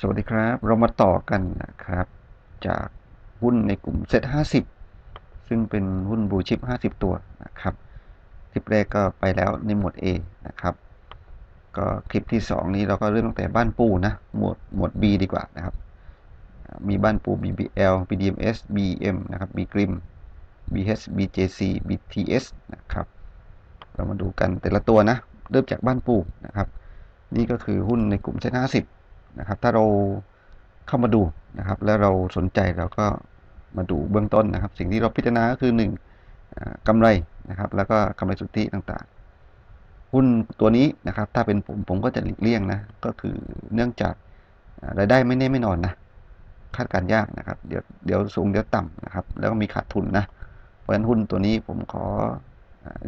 สวัสดีครับ เรามาต่อกันนะครับ จากหุ้นในกลุ่มเซ็ต50ซึ่งเป็นหุ้นบูชิป50ตัวนะครับ คลิปแรกก็ไปแล้วในหมวด A นะครับ ก็คลิปที่2นี้เราก็เริ่มตั้งแต่บ้านปูนะ หมวดหมวด B ดีกว่านะครับ มีบ้านปู BBL BDMs BM นะครับ B Grim BH BJC BTS นะครับ เรามาดูกันแต่ละตัวนะ เริ่มจากบ้านปูนะครับ นี่ก็คือหุ้นในกลุ่มเซ็ต50 นะครับ ถ้าเราเข้ามาดูนะครับ แล้วเราสนใจเราก็มาดูเบื้องต้นนะครับ สิ่งที่เราพิจารณาก็คือ1อ่ากำไรนะครับ แล้วก็กำไรสุทธิต่างๆ หุ้นตัวนี้นะครับ ถ้าเป็นผมผมก็จะหลีกเลี่ยงนะ ก็คือเนื่องจากรายได้ไม่แน่ไม่นอนนะ คาดการยากนะครับ เดี๋ยวเดี๋ยวสูงเดี๋ยวต่ำนะครับ แล้วก็มีขาดทุนนะ เพราะฉะนั้นหุ้นตัวนี้ผมขอ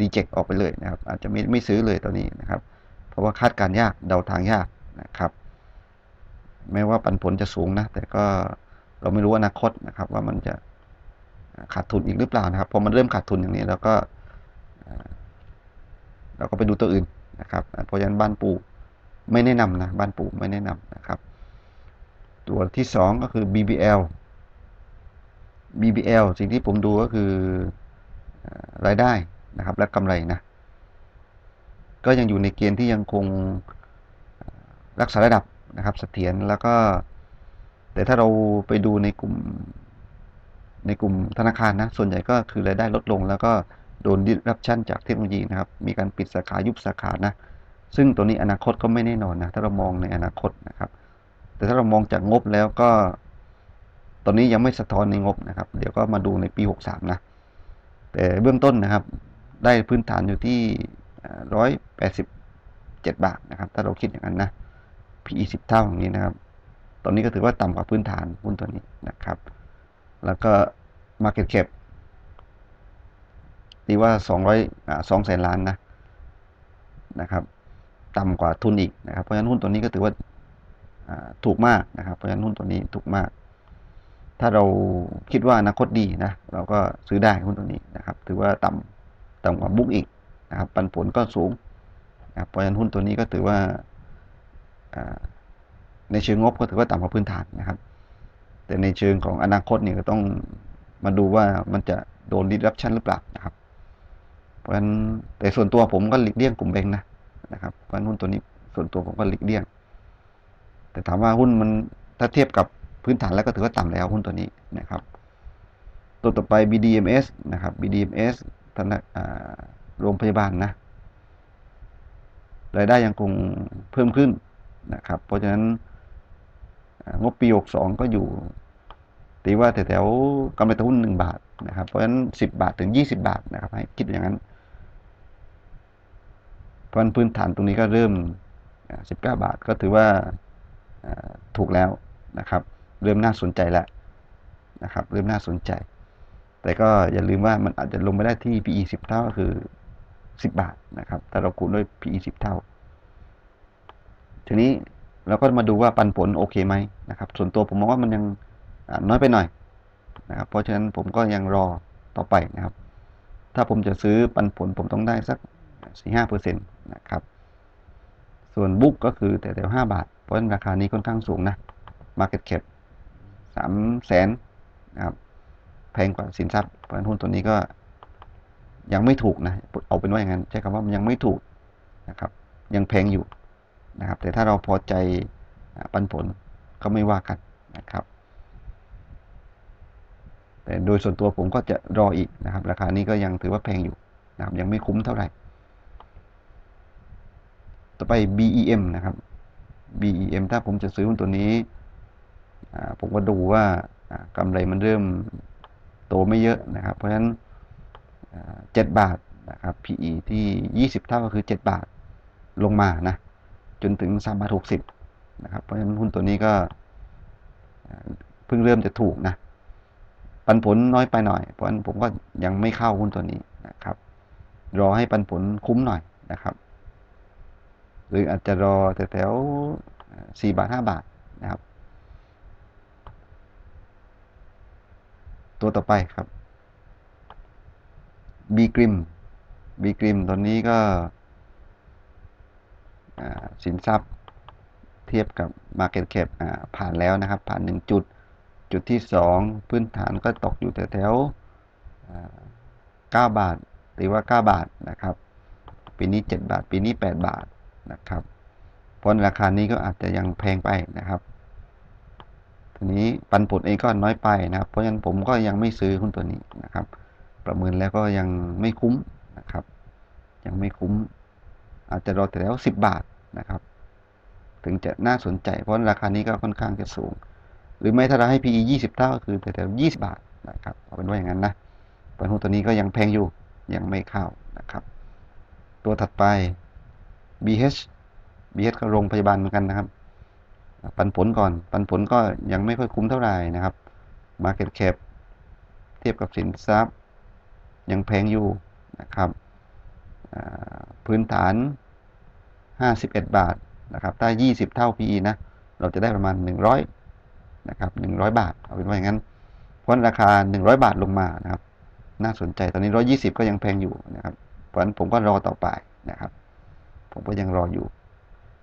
รีเจ็คออกไปเลยนะครับ อาจจะไม่ไม่ซื้อเลยตัวนี้นะครับ เพราะว่าคาดการยากเดาทางยากนะครับ แม้ว่าปันผลจะสูงนะ แต่ก็เราไม่รู้อนาคตนะครับ ว่ามันจะขาดทุนอีกหรือเปล่านะครับ พอมันเริ่มขาดทุนอย่างนี้แล้วก็เราก็ไปดูตัวอื่นนะครับ เพราะฉะนั้นบ้านปูไม่แนะนำนะ บ้านปูไม่แนะนำนะครับ ตัวที่สองก็คือ BBL BBL สิ่งที่ผมดูก็คือรายได้นะครับ และกำไรนะ ก็ยังอยู่ในเกณฑ์ที่ยังคงรักษาระดับ นะครับเสถียรแล้วก็ แต่ถ้าเราไปดูในกลุ่ม ในกลุ่มธนาคารนะ ส่วนใหญ่ก็คือรายได้ลดลง แล้วก็โดนดิรับชั่นจากเทคโนโลยีนะครับ มีการปิดสาขายุบสาขานะ ซึ่งตัวนี้อนาคตก็ไม่แน่นอนนะ ถ้าเรามองในอนาคตนะครับ แต่ถ้าเรามองจากงบแล้วก็ ตอนนี้ยังไม่สะท้อนในงบนะครับ เดี๋ยวก็มาดูในปี 63 นะ แต่เบื้องต้นนะครับ ได้พื้นฐานอยู่ที่ร้อยแปดสิบเจ็ดบาทนะครับ ถ้าเราคิดอย่างนั้นนะ PE 10 เท่าอย่างนี้นะครับ ตอนนี้ก็ถือว่าต่ำกว่าพื้นฐานหุ้นตัวนี้นะครับ แล้วก็ Market Cap ตีว่า 200อ่า2แสนล้านนะนะครับ ต่ำกว่าทุนอีกนะครับ เพราะฉะนั้นหุ้นตัวนี้ก็ถือว่าถูกมากนะครับ เพราะฉะนั้นหุ้นตัวนี้ถูกมาก ถ้าเราคิดว่าอนาคตดีนะ เราก็ซื้อได้หุ้นตัวนี้นะครับ ถือว่าต่ำต่ำกว่าบุ๊กอีกนะครับ ปันผลก็สูงนะครับเพราะฉะนั้นหุ้นตัวนี้ก็ถือว่า ในเชิงงบก็ถือว่าต่ำกว่าพื้นฐานนะครับ แต่ในเชิงของอนาคตเนี่ยก็ต้องมาดูว่ามันจะโดนดิสรับชันหรือเปล่านะครับ เพราะฉะนั้นแต่ส่วนตัวผมก็หลีกเลี่ยงกลุ่มแบงค์นะนะครับเพราะฉะนั้นหุ้นตัวนี้ส่วนตัวผมก็หลีกเลี่ยง แต่ถามว่าหุ้นมันถ้าเทียบกับพื้นฐานแล้วก็ถือว่าต่ำแล้วหุ้นตัวนี้นะครับ ตัวต่อไป BDMs นะครับ BDMs ธนาโรงพยาบาลนะรายได้ยังคงเพิ่มขึ้น นะครับ เพราะฉะนั้นงบปี 62 ก็อยู่ ตีว่าแถวๆกำไรต่อหุ้น 1 บาทนะครับ เพราะฉะนั้น 10 บาทถึง 20 บาทนะครับให้คิดอย่างนั้นเพราะพื้นฐานตรงนี้ก็เริ่ม 19 บาทก็ถือว่าถูกแล้วนะครับ เริ่มน่าสนใจแล้วนะครับ เริ่มน่าสนใจ แต่ก็อย่าลืมว่ามันอาจจะลงไปได้ที่ PE 10 เท่าก็คือ 10 บาทนะครับ ถ้าเราคูณด้วย PE 10 เท่า ทีนี้เราก็มาดูว่าปันผลโอเคไหมนะครับ ส่วนตัวผมมองว่ามันยังน้อยไปหน่อยนะครับ เพราะฉะนั้นผมก็ยังรอต่อไปนะครับ ถ้าผมจะซื้อปันผลผมต้องได้สัก 4-5%นะครับ ส่วนบุ๊กก็คือแต่แถว5บาท เพราะฉะนั้นราคานี้ค่อนข้างสูงนะ Market Cap 3แสนนะครับ แพงกว่าสินทรัพย์ เพราะฉะนั้นหุ้นตัวนี้ก็ยังไม่ถูกนะ เอาเป็นว่าอย่างนั้น ใช้คำว่ามันยังไม่ถูกนะครับ ยังแพงอยู่ นะครับ แต่ถ้าเราพอใจปันผลก็ไม่ว่ากันนะครับ แต่โดยส่วนตัวผมก็จะรออีกนะครับ ราคานี้ก็ยังถือว่าแพงอยู่นะครับ ยังไม่คุ้มเท่าไหร่ ต่อไป BEM นะครับ BEM ถ้าผมจะซื้อหุ้นตัวนี้ผมก็ดูว่ากำไรมันเริ่มโตไม่เยอะนะครับ เพราะฉะนั้น 7 บาทนะครับ PE ที่ 20 เท่าก็คือ 7 บาทลงมานะ จนถึง3บาท60นะครับ เพราะฉะนั้นหุ้นตัวนี้ก็เพิ่งเริ่มจะถูกนะ ปันผลน้อยไปหน่อย เพราะฉะนั้นผมก็ยังไม่เข้าหุ้นตัวนี้นะครับ รอให้ปันผลคุ้มหน่อยนะครับ หรืออาจจะรอแถวๆ4บาท5บาทนะครับ ตัวต่อไปครับบีกริมบีกริมตอนนี้ก็ สินทรัพย์เทียบกับ Market Cap อ่าผ่านแล้วนะครับ ผ่าน 1 จุด จุดที่ 2 พื้นฐานก็ตกอยู่แถวๆอ่า9บาท หรือว่า 9 บาทนะครับ ปีนี้ 7 บาท ปีนี้ 8 บาทนะครับเพราะราคานี้ก็อาจจะยังแพงไปนะครับทีนี้ปันผลเองก็น้อยไปนะครับ เพราะฉะนั้นผมก็ยังไม่ซื้อหุ้นตัวนี้นะครับ ประเมินแล้วก็ยังไม่คุ้มนะครับ ยังไม่คุ้ม อาจจะรอแต่แล้ว 10 บาทนะครับ ถึงจะน่าสนใจ เพราะราคานี้ก็ค่อนข้างจะสูง หรือไม่ถ้าเราให้ PE 20 เท่าก็คือแถวๆ20 บาทนะครับเอาเป็นว่าอย่างนั้นนะปันหุ้นตัวนี้ก็ยังแพงอยู่ยังไม่เข้านะครับ ตัวถัดไป BH BH ก็โรงพยาบาลเหมือนกันนะครับ ปันผลก่อน ปันผลก็ยังไม่ค่อยคุ้มเท่าไหร่นะครับ Market Cap เทียบกับสินทรัพย์ ยังแพงอยู่นะครับ พื้นฐาน 51 บาทนะครับ ถ้า 20 เท่า PE นะ เราจะได้ประมาณ 100นะครับ100 บาท เอาเป็นว่าอย่างนั้นเพราะราคา 100 บาทลงมานะครับ น่าสนใจ ตอนนี้ 120 ก็ยังแพงอยู่นะครับ เพราะฉะนั้นผมก็รอต่อไปนะครับ ผมก็ยังรออยู่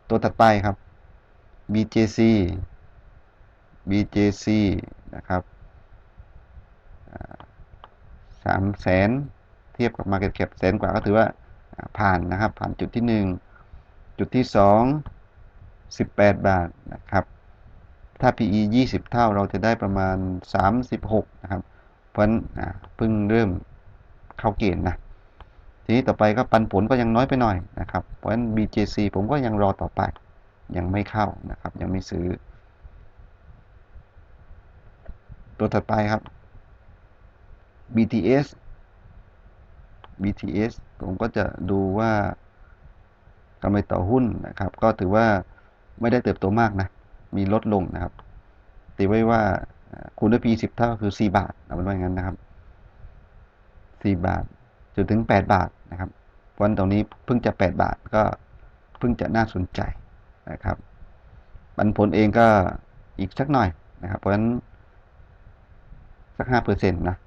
ตัวถัดไปครับ BJC BJC นะครับสามแสนเทียบกับ Market Cap แสนกว่าก็ถือว่า ผ่านนะครับ ผ่านจุดที่ 1 จุดที่ 2 18 บาทนะครับ ถ้า PE 20 เท่าเราจะได้ประมาณ 36 นะครับ เพราะฉะนั้นเพิ่งเริ่มเข้าเกณฑ์นะทีนี้ต่อไปก็ปันผลก็ยังน้อยไปหน่อยนะครับ เพราะฉะนั้น BJC ผมก็ยังรอต่อไป ยังไม่เข้านะครับ ยังไม่ซื้อ ตัวถัดไปครับ BTS BTS ผมก็จะดูว่ากำไรต่อหุ้นนะครับ ก็ถือว่าไม่ได้เติบโตมากนะ มีลดลงนะครับ ตีไว้ว่าคูณด้วย P 10 เท่าคือ 4 บาท เอาเป็นว่าอย่างนั้นนะครับ 4 บาทจนถึง 8 บาทนะครับ วันตรงนี้เพิ่งจะ 8 บาทก็เพิ่งจะน่าสนใจนะครับปันผลเองก็อีกสักหน่อยนะครับ เพราะฉะนั้นสัก5%นะ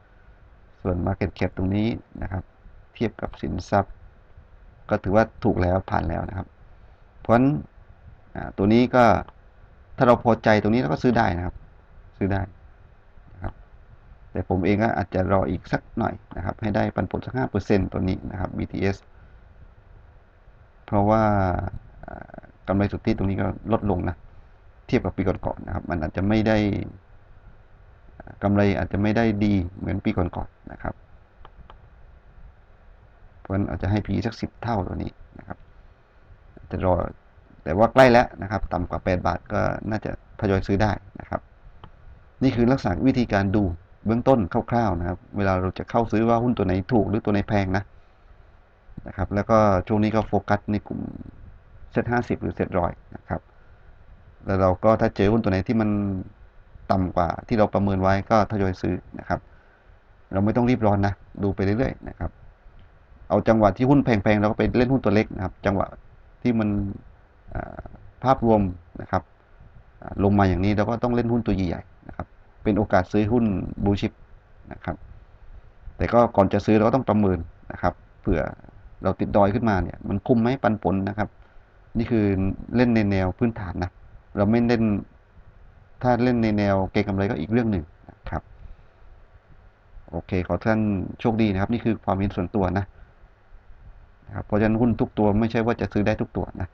ส่วน Market Cap ตรงนี้นะครับ เทียบกับสินทรัพย์ ก็ถือว่าถูกแล้วผ่านแล้วนะครับ เพราะฉะนั้นตัวนี้ก็ถ้าเราพอใจตรงนี้เราก็ซื้อได้นะครับ ซื้อได้นะครับ แต่ผมเองก็อาจจะรออีกสักหน่อยนะครับ ให้ได้ปันผลสัก5%ตัวนี้นะครับ BTS เพราะว่ากำไรสุทธิตรงนี้ก็ลดลงนะเทียบกับปีก่อนๆนะครับ มันอาจจะไม่ได้กำไรอาจจะไม่ได้ดีเหมือนปีก่อนๆนะครับ ราะนั้นอาจจะให้ p สัก 10 เท่าตัวนี้นะครับจะรอแต่ว่าใกล้แล้วนะครับ ต่ำกว่า 8 บาทก็น่าจะทยอยซื้อได้นะครับ นี่คือลักษณะวิธีการดูเบื้องต้นคร่าวๆนะครับ เวลาเราจะเข้าซื้อว่าหุ้นตัวไหนถูกหรือตัวไหนแพงนะนะครับ แล้วก็ช่วงนี้ก็โฟกัสในกลุ่มเซ็ตห้าสิบหรือเซ็ตร้อยนะครับ แล้วเราก็ถ้าเจอหุ้นตัวไหนที่มันต่ำกว่าที่เราประเมินไว้ก็ทยอยซื้อนะครับ เราไม่ต้องรีบร้อนนะ ดูไปเรื่อยๆนะครับ เอาจังหวะที่หุ้นแพงๆเราก็ไปเล่นหุ้นตัวเล็กนะครับ จังหวะที่มันภาพรวมนะครับลงมาอย่างนี้เราก็ต้องเล่นหุ้นตัวใหญ่ๆนะครับ เป็นโอกาสซื้อหุ้นบูชิปนะครับ แต่ก็ก่อนจะซื้อเราก็ต้องประเมินนะครับเผื่อเราติดดอยขึ้นมาเนี่ยมันคุ้มไหมปันผลนะครับ นี่คือเล่นในแนวพื้นฐานนะเราไม่เล่นถ้าเล่นในแนวเก็งกำไรก็อีกเรื่องหนึ่งนะครับ โอเค ขอท่านโชคดีนะครับ นี่คือความเห็นส่วนตัวนะ นะครับเพราะฉะนั้นหุ้นทุกตัวไม่ใช่ว่าจะซื้อได้ทุกตัวนะ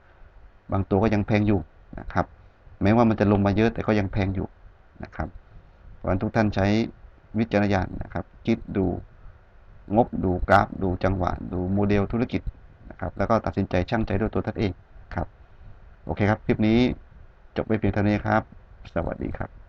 บางตัวก็ยังแพงอยู่นะครับแม้ว่ามันจะลงมาเยอะแต่ก็ยังแพงอยู่นะครับเพราะฉะนั้นทุกท่านใช้วิจารณญาณนะครับ คิดดูงบดูกราฟ ดูจังหวะ ดูโมเดลธุรกิจนะครับแล้วก็ตัดสินใจช่างใจด้วยตัวท่านเองครับ โอเคครับ คลิปนี้จบไปเพียงเท่านี้ครับ สวัสดีครับ